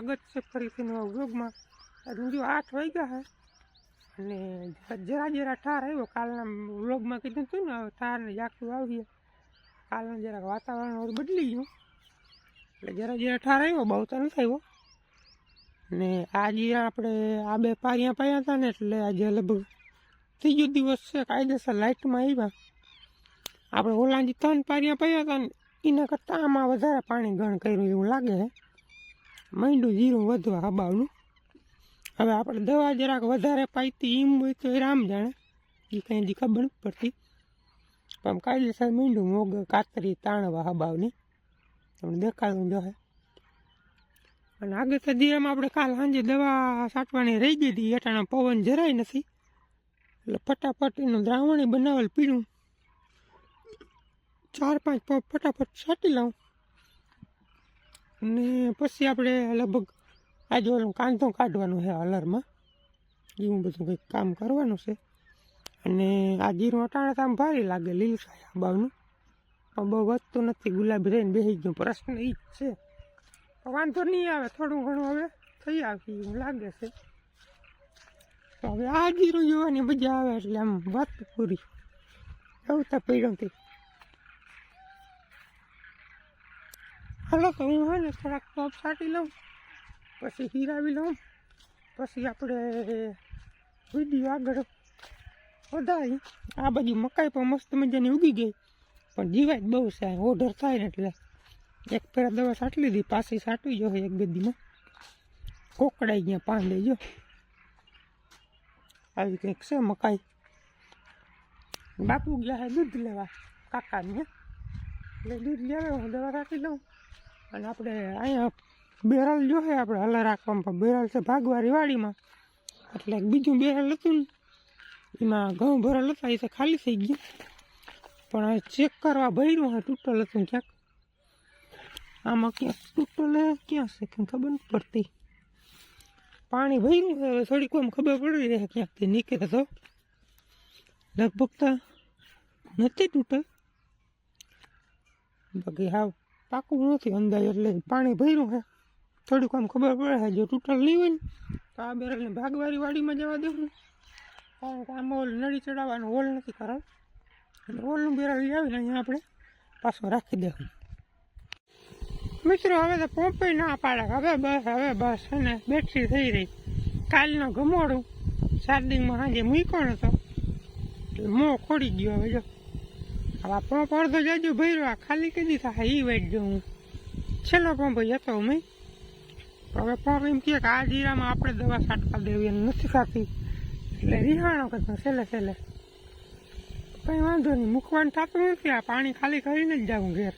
સ્વાગત છે ફરીથી નવા વ્લોગમાં. આજે જો આઠ વાગ્યા છે અને જરા જરા ઠાર આવ્યો. કાલના વ્લોગમાં કીધું હતું ને, હવે ઠાર ને ઝાકું આવીએ. કાલનું જરાક વાતાવરણ બદલી ગયું. એટલે જરા જરા ઠાર આવ્યો બહુ તો નથી આવ્યો. ને આજે આપણે, આ બે પારિયા પાયા હતા ને, એટલે આજે લગભગ ત્રીજો દિવસ છે કાયદેસર લાઇટમાં આવ્યા. આપણે ઓલાજી ત્રણ પારિયા પાયા હતા ને, એના કરતાં આમાં વધારે પાણી ગણ કર્યું એવું લાગે છે માંડ્યું જીરું વધવા હબાવનું હવે આપણે દવા જરાક વધારે પાઈતી એમ હોય તો એ રામ જાણે. એ કંઈ હજી ખબર નથી પડતી. પણ કાયદેસર મીંડું મોગ, કાતરી, તાણવા હબાવની તમને દેખાડું જોહે અને આગળ તો દીરામાં આપણે કાલ સાંજે દવા છાંટવાની રહી ગઈ હતી. એટાણા પવન જરાય નથી. એટલે ફટાફટ એનું દ્રાવણ બનાવેલ પીણું. ચાર પાંચ પગ ફટાફટ છાંટી લઉં અને પછી આપણે લગભગ આજે ઓલું કાંધો કાઢવાનું છે હલરમાં. એવું બધું કંઈક કામ કરવાનું છે. અને આ જીરું અટાણે તો આમ ભારી લાગે લીલસાયા બાવનું. પણ બહુ વધતું નથી. ગુલાબી રહીને બેસી ગયું. પ્રશ્ન એ જ છે. વાંધો નહીં આવે. થોડું ઘણું હવે થઈ આવી એવું લાગે છે. તો હવે આ જીરું જોવાની મજા આવે એટલે આમ વાત પૂરી. એવું તો હાલો તો હું હે ને થોડાક ટોપ સાટી લઉં, પછી હીરાવી લઉં, પછી આપણે વીડિયો આગળ વધારી. આ બાજુ મકાઈ પણ મસ્ત મજાની ઉગી ગઈ, પણ જીવાય બહુ છે ઓર્ડર થાય ને એટલે એક ફેરા દવા છાંટી લીધી, પાછી સાટવી જો એક બે દીમાં કોકડાઈ ગયા પાન લેજો આવી કંઈક છે મકાઈ. બાપુ ગયા હે દૂધ લેવા, કાકાને એટલે દૂધ લેવા દવા રાખી લઉં. અને આપણે અહીંયા બેરલ જો છે આપણે હલા રાખવામાં બેરલ છે ભાગવારી વાડીમાં. એટલે બીજું બેરલ હતું ને, એમાં ઘઉં ભરેલ હતા, એ તો ખાલી થઈ ગયું. પણ હવે ચેક કરવા ભર્યું હા તૂટલ હતું ક્યાંક. આમાં ક્યાંક તૂટલ ક્યાં છે કંઈ ખબર નથી પડતી. પાણી ભર્યું છે હવે થોડીક આમ ખબર પડી રહે ક્યાંકથી નીકળે તો. લગભગ તો નથી તૂટે બાકી હાવ પાકું નથી અંદાજ એટલે પાણી ભર્યું હે. થોડીક આમ ખબર પડે છે જો તૂટલ નહીં હોય ને, તો આ બેરલને ભાગવારી વાડીમાં જવા દેવું કારણ કે આમાં ઓલ નળી ચડાવવાનો હોલ નથી કરાવ એટલે હોલનું બેરલ લઈ આવીને અહીંયા આપણે પાછું રાખી દેવું મિત્રો, હવે તો પંપે ના પાડે. હવે બસ હવે બસ અને બેટરી થઈ રહી. કાલનો ગમોડું ચાર્જિંગમાં સાંજે મૂક્યો નતો. એટલે મોં ખોડી ગયો હવે, જો. હવે પણ પડદો જાજો ભર્યો? આ ખાલી કદી થાય એ વાઈટ જો છેલ્લો પંપ હતો મેં હવે પંપ એમ કે આ જીરામાં આપણે દવા છાંટવા દેવી એમ નથી થતી. એટલે રિહાણો કરતો છેલ્લે છેલ્લે. કંઈ વાંધો નહીં. મૂકવાનું થતું નથી. આ પાણી ખાલી કરીને જ જાઉં ઘેર.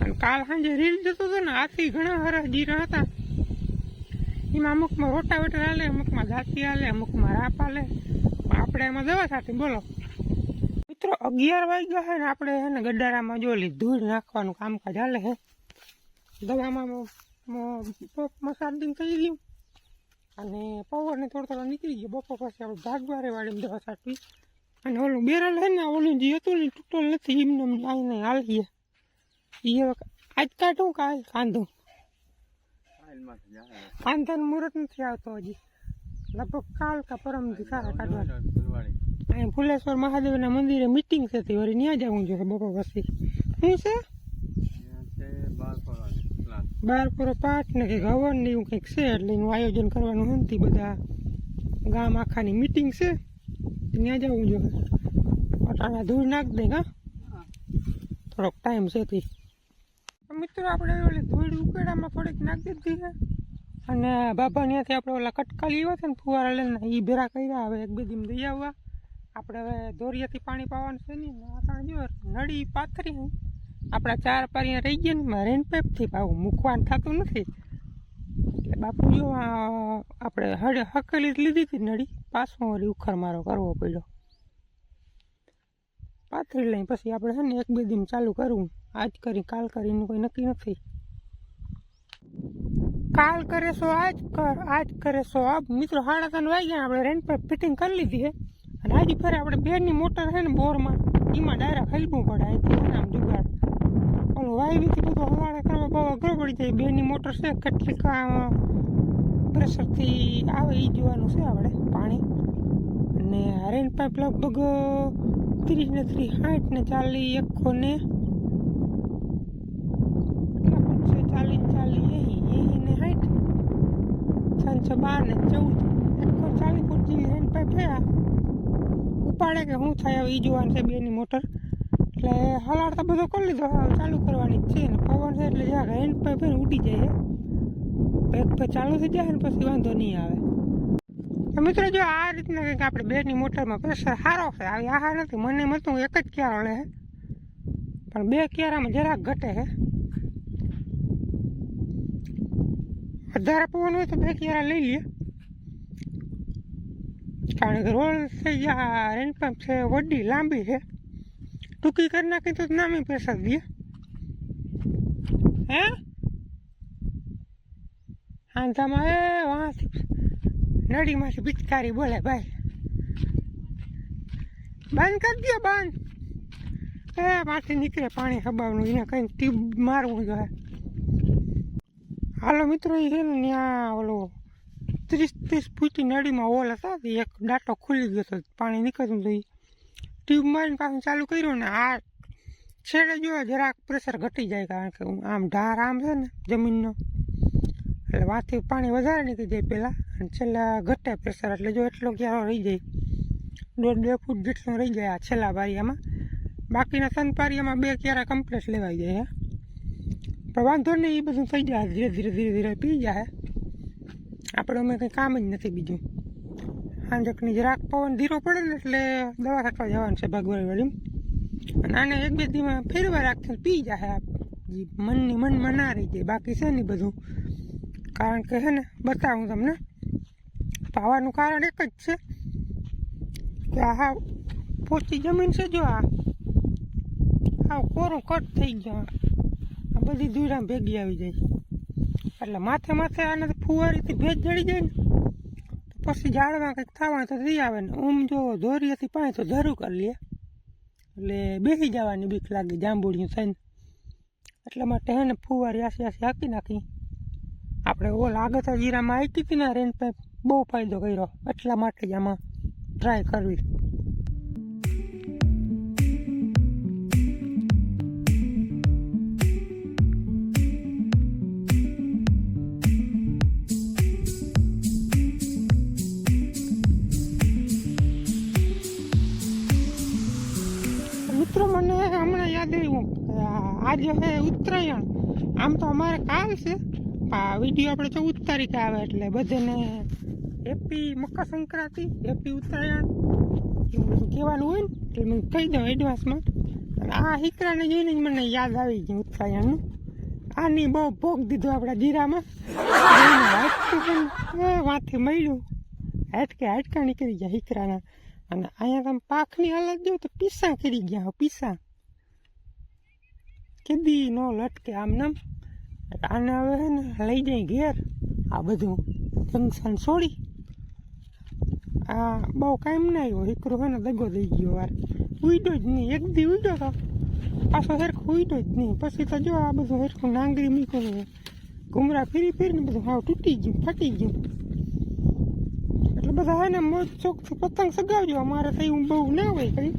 અને કાલ સાંજે રીલ જતો હતો ને, આથી ઘણા હરા જીરા હતા. એમાં અમુકમાં રોટાવેટર હાલે, અમુકમાં દાંતી હાલે, અમુકમાં રાપ હાલે. આપણે એમાં દવા સાથે બોલો. મિત્રો, અગિયાર વાગ્યા છે ને આપણે એને ગડારામાં જો લી ધૂળ નાખવાનું કામકાજ હાલે છે દવામાં ચાર્જિંગ થઈ ગયું અને પવન થોડો થોડો નીકળી ગયો. બપોર પછી આપણે ભાગવારે વાળીને દવા સાટવી અને ઓલું બેરલ છે ને, ઓલું જે હતું ને તૂટલ નથી, એમને એમ આવીને હાલીએ એ આજ કાઢું કાલ કાંધું? કાંધાનું મુહૂર્ત નથી આવતો હજી. લગભગ કાલ કા પરમથી સારા કાઢવા અહીંયા ફુલેશ્વર મહાદેવના મંદિરે મિટિંગ છે વળી ત્યાં જવું જોઈએ બપોર પછી. શું છે? બાર પૂરો પાઠ ને કંઈક હવન ને એવું કંઈક છે એટલે એનું આયોજન કરવાનું નથી બધા ગામ આખાની મિટિંગ છે. ત્યાં જવું જોઈએ અટાણા ધૂળ નાખ દે હા? થોડોક ટાઈમ છે તે. મિત્રો આપણે ઓલી ધૂળ ઉકેડામાં થોડીક નાખી દીધી છે. અને બાબા ત્યાંથી આપણે ઓલા કટકા લેવા હતા ને ફુવારા લઈને એ ભેરા કર્યા હવે એક બે દિન દઈ આવવા. આપણે હવે દોરિયાથી પાણી પાવાનું છે નહીં આ જો નળી પાથરી આપણા ચાર પારિયા રહી ગયા ને, એમાં પેપથી પાવું મૂકવાનું થતું નથી. એટલે બાપુ જો આ આપણે હળે હકેલી લીધી હતી નળી, પાછો વળી ઉખર મારો કરવો પડ્યો. પાથરી લઈ પછી આપણે છે ને એક બે દિન ચાલુ કરવું આજ કરી, કાલ કરીને કોઈ નક્કી નથી. કાલ કરે સો, આજ કર, આજ કરે સો. આબ મિત્રો સાડા ત્રણ વાગ્યા આપણે રેન્ટ પર ફિટિંગ કરી લીધી છે અને આજી ફરે આપણે બેરની મોટર છે ને બોરમાં, એમાં ડાયરેક્ટ હલવું પડે અહીંથી આમ જુગાડ ઓલું વાયવીથી બધું હવાડે કરવા બહુ અઘરો પડી જાય બેની મોટર છે, કેટલીક પ્રેશરથી આવે એ જોવાનું છે આપણે, પાણી. અને હરેન પાઇપ લગભગ ત્રીસ ને ત્રીસ, સાઠ ને ચાલી એકસો ને કેટલા છે ચાલીસ ચાલી એહી એહી ને સાઠ. છ બાર ને ચૌદ. એકસો ચાલીસ ફૂટ જેવી હેન્ડ પાઇપ છે આ ઉપાડે કે શું થાય એ જોવાનું છે બેની મોટર. એટલે હલાડતા બધો કરી લીધો. ચાલુ કરવાની જ છે ને. પવન છે એટલે જ્યાં હેન્ડ પાઇપ છે ને ઉડી જાય એક પર ચાલુ થઈ જાય ને પછી વાંધો નહીં આવે. તો મિત્રો જો આ રીતના કંઈક આપણે બેની મોટરમાં પ્રેશર સારો છે. આવી આહાર નથી. મને મતું એક જ ક્યારો લે પણ બે ક્યારામાં જરાક ઘટે છે. વધારે પવન હોય તો બે ક્યારા લઈ લઈએ કારણ કે રોડ થઈ ગયા રેન છે વડી લાંબી છે. ટૂંકી કરી નાખી તો નામી પૈસા દઈએ હે? આંધામાં એ વાંથી નળીમાંથી પિચકારી બોલે ભાઈ. બંધ કરી દે બંધ. એ માંથી નીકળે પાણી ખબાવનું એને કંઈ ટ્યુબ મારવું જોઈએ હાલો મિત્રો એ છે ને ત્યાં ઓલો ત્રીસ ત્રીસ ફૂટની નળીમાં હોલ હતા એક ડાટો ખુલી ગયો હતો પાણી નીકળતું હતું. ટ્યુબ મારીને પાછું ચાલુ કર્યું ને, આ છેડે જો જરાક પ્રેશર ઘટી જાય કારણ કે આમ ઢાર આમ છે ને, જમીનનો. એટલે વાથી પાણી વધારે નીકળી જાય પહેલાં, અને છેલ્લા ઘટે પ્રેશર, એટલે જો એટલો ક્યારો રહી જાય. દોઢ, બે ફૂટ જેટલો રહી જાય આ છેલ્લા બારીયામાં બાકીના ત્રણ પારિયામાં બે ક્યારા કમ્પ્લેટ લેવાઈ જાય પણ વાંધો નહીં, એ બધું થઈ જાય, ધીરે ધીરે ધીરે ધીરે પી જાય. આપણે અમે કંઈ કામ જ નથી બીજું. આંજકની જરાક પવન ધીરો પડે ને એટલે દવા છાંટવા જવાનું છે ભાગવાળી વાળી અને આને એક બે દીમાં ફેરવા રાખશે પી જાય આપ. મનની મનમાં ના રહી જાય. બાકી છે નહીં બધું. કારણ કે છે ને, બતાવું તમને. પાવાનું કારણ એક જ છે કે આ પોચી જમીન છે જો આ. આ કોરું કટ થઈ ગયો. આ બધી દૂરા ભેગી આવી જાય. એટલે માથે માથે આને ફુવારીથી ભેજ જડી જાય ને. તો પછી ઝાડમાં કંઈક થવાનું તો થઈ આવે ને. ઊમ જો ધોરીએથી પાણી તો ધરું કરી લે. એટલે બેસી જવાની બીક લાગે, જાંબુડિયું થઈને. એટલા માટે હે ને ફુવારી આસી આસી હાકી નાખી. આપણે ઓલ આગળ જીરામાં આવી હતી ને રેન પાઇપ બહુ ફાયદો કર્યો. એટલા માટે જ આમાં ટ્રાય કરવી. આજે છે ઉત્તરાયણ. આમ તો અમારે કાલ છે. આ વીડિયો આપણે ચૌદ તારીખે આવે એટલે બધાને હેપી મકર સંક્રાંતિ હેપી ઉત્તરાયણ. એવું બધું કહેવાનું હોય ને, એટલે મને કહી દઉં એડવાન્સમાં અને આ હિકરાને જોઈને જ મને યાદ આવી ગયું ઉત્તરાયણનું. આની બહુ ભોગ દીધો આપણા જીરામાં. વાંથી મળ્યું. હાટકે હાટકા નીકળી ગયા હિકરાના. અને અહીંયા તમે પાખની હાલત જો તો પીસા કરી ગયા પીસા. કીધી, નો લટકે આમ નામ. આને હવે હે ને લઈ જાય ઘેર. આ બધું જંકશન છોડી. આ બહુ કાંઈ ના આવ્યો. હીકરો હે ને દગો દઈ ગયો વાર. ઉડ્યો જ નહીં. એક દી ઉડ્યો તો. પાછો સરખું ઉડ્યો જ નહીં. પછી તો જો આ બધું સરખું નાંગરી મૂક્યું ઘુમરા ફેરી ફેરીને બધું હાવ તૂટી ગયું ફાટી ગયું. એટલે બધા હે ને મોજ શોખથી પતંગ સગાવજો. અમારે તો એવું બહુ ના હોય કઈ.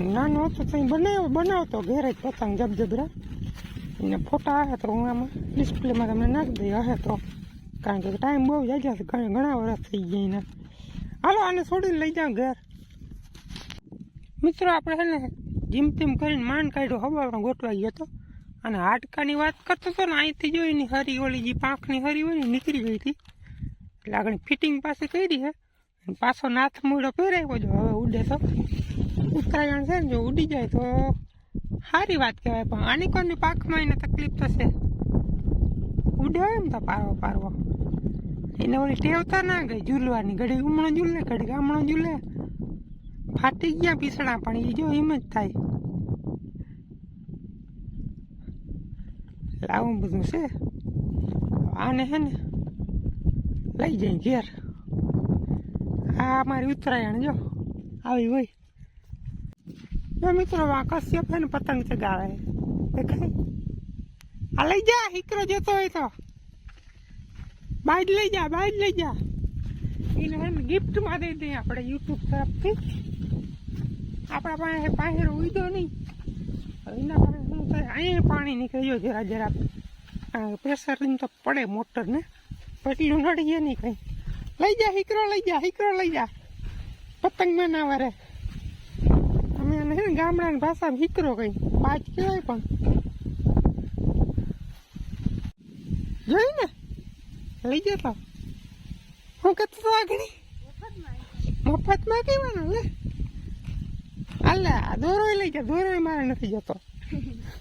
નાનો હતો તો બનાવ, બનાવતો ઘેરે જ પતંગ જબજબરા. એને ફોટા આવ્યા તો હું આમાં ડિસ્પ્લેમાં તમને નાખી દઈ હે તો. કારણ કે ટાઈમ બહુ જાય છે ઘણા વર્ષ થઈ ગયા એના. હાલો, આને છોડીને લઈ જાઓ ઘેર. મિત્રો, આપણે છે ને જીમ તીમ કરીને માન કાઢ્યો, હવારમાં ગોઠવાઈ ગયો હતો. અને હાડકાની વાત કરતો હતો ને, અહીંથી જોઈને હરી ઓલી જે પાંખની હરી હોય ને, નીકળી ગઈ હતી. એટલે આગળ ફિટિંગ પાસે કરી છે પાછો નાથ મૂળો પહેરાવ્યો જો. હવે ઉડે તો. ઉત્તરાયણ છે ને, જો ઉડી જાય તો સારી વાત કહેવાય, પણ આની કોની પાકમાં એને તકલીફ થશે. ઉડે એમ તો પારવો પારવો. એને ઓલી ટેવતા ના ગઈ, ઝૂલવાની. ઘડી ઉમણો ઝૂલે, ઘડી ગામણો ઝૂલે. ફાટી ગયા પીસણા, પણ એ જો એમ જ થાય. લાવું બધું છે. આને હે ને, લઈ જાય ઘેર. આ મારી ઉત્તરાયણ, જો. આવી હોય. જો મિત્રો કશ્યપ છે ને પતંગ ચગાવે દેખાય? આ લઈ જા, હીકરો જતો હોય તો. બાજ લઈ જા, બાજ લઈ જા. એને હે ગિફ્ટમાં દઈ દઈએ આપણે યુટ્યુબ તરફથી. આપણા પાસે પાહેરો ઉઈદો નહીં. એના પાસે શું થાય? અહીંયા પાણી નીકળ્યો, જરા જરા. પ્રેશર તો પડે મોટરને પટલું નડીએ નહીં કંઈ. લઈ જા હીકરો લઈ જા હીકરો લઈ જા. પતંગમાં ના વરે અમે એને છે ને ગામડાની ભાષામાં હીકરો કઈ પાંચ કહેવાય પણ. જોઈ ને? લઈ જતો હું કહેતો તો આગળ. મફતમાં કહેવાનું લે. આ દોરો લઈ જા. દોરો મારે નથી જતો.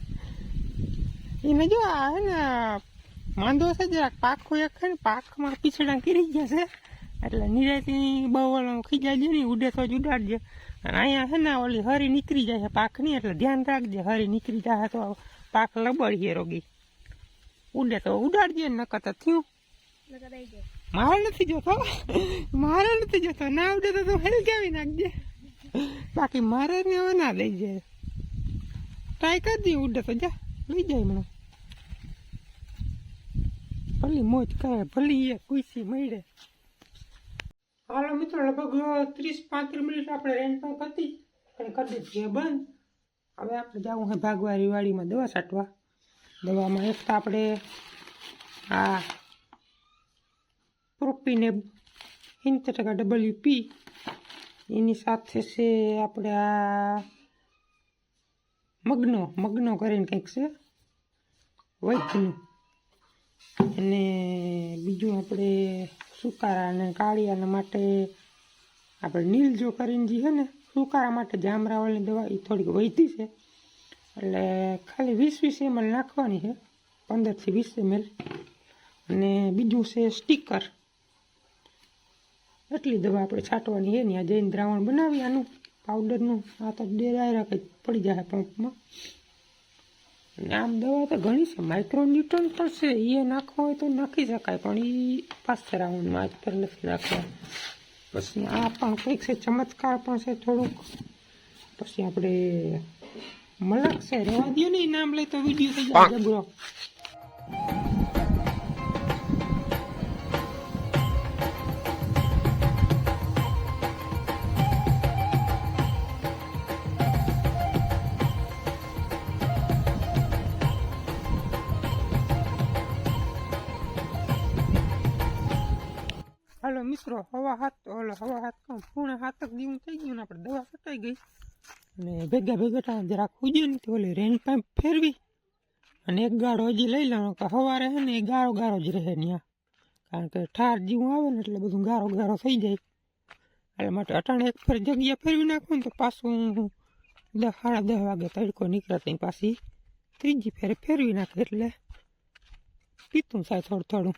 એને જો આ હે ને માંદો છે જરાક પાખું એક છે ને પાખમાં પીછડા કરી ગયા છે. એટલે નિરાયતી બહુ ઓલો ખીજાય છે ને ઉડે તો જ ઉડાડજે. અને અહીંયા છે ને ઓલી હરી નીકળી જાય છે પાકની, એટલે ધ્યાન રાખજે, હરી નીકળી જાય તો પાક લબડીએ રોગી. ઉડે તો ઉડાડજે ને નકર તો થયું. મારે નથી જોતો. મારે નથી જોતો. ના ઉડે તો તું હેલકાવી નાખજે? બાકી મારે ને ના લઈ જાય. ટ્રાય કરજે, ઉડે તો જા. લઈ જાય મને ભલી મોજ કરે ભલી એ કુસી મળે. હાલો મિત્રો, લગભગ ત્રીસ પાંત્રીસ મિનિટ આપણે રેન્ટ પર હતી અને કરી દીધી બંધ, હવે આપણે જવું હોય ભાગવા રીવાડીમાં દવા છાંટવા. દવામાં એક તો આપણે આ પ્રોપીને સિત્તેર ટકા ડબલ્યુ પી. એની સાથે છે આપણે આ મગનો મગનો કરીને કંઈક છે, વૈદ્યનું. અને બીજું આપણે સુકારા અને કાળિયાના માટે આપણે નીલ જો કરીને જે છે ને, સુકારા માટે જામરાવાળની દવા એ થોડીક વહીતી છે. એટલે ખાલી વીસ વીસ એમ નાખવાની છે પંદરથી વીસ એમ અને બીજું છે સ્ટીકર. એટલી દવા આપણે છાંટવાની છે ને, આ જઈને દ્રાવણ બનાવી, આનું પાવડરનું આ તો ડેરાયરા કંઈક પડી જાય પંપમાં. અને આમ દવા તો ઘણી છે. માઇક્રોન્યુટ્રન પણ છે. એ નાખવો હોય તો નાખી શકાય પણ એ પાછળ રાઉન્ડમાં પર નથી નાખવા. પછી આ પણ કંઈક છે ચમત્કાર પણ છે થોડુંક. પછી આપણે મલક છે રહેવા દો ને નામ લઈ તો વીડિયો થઈ જાય જબરો મિત્રો, હવા હાથ ઓલો હવા હાથ કહું પૂણે હાથક જેવું થઈ ગયું ને આપણે દવા સટાઈ ગઈ. અને ભેગા ભેગા જરાક ઉજ્યો ને તો ઓલી રેન પાઇપ ફેરવી અને એક ગાળો હજી લઈ લેવાનો, કે હવા રહે ને એ ગારો ગારો જ રહે ત્યાં કારણ કે ઠાર જેવું આવે ને એટલે બધું ગારો ગારો થઈ જાય. એટલે માટે અટાણે એક ફેર જગ્યા ફેરવી નાખું ને તો પાછું દસ સાડા દસ વાગે તડકો નીકળે ત્યાં પાછી ત્રીજી ફેરે ફેરવી નાખે એટલે પીતું થાય થોડું થોડું.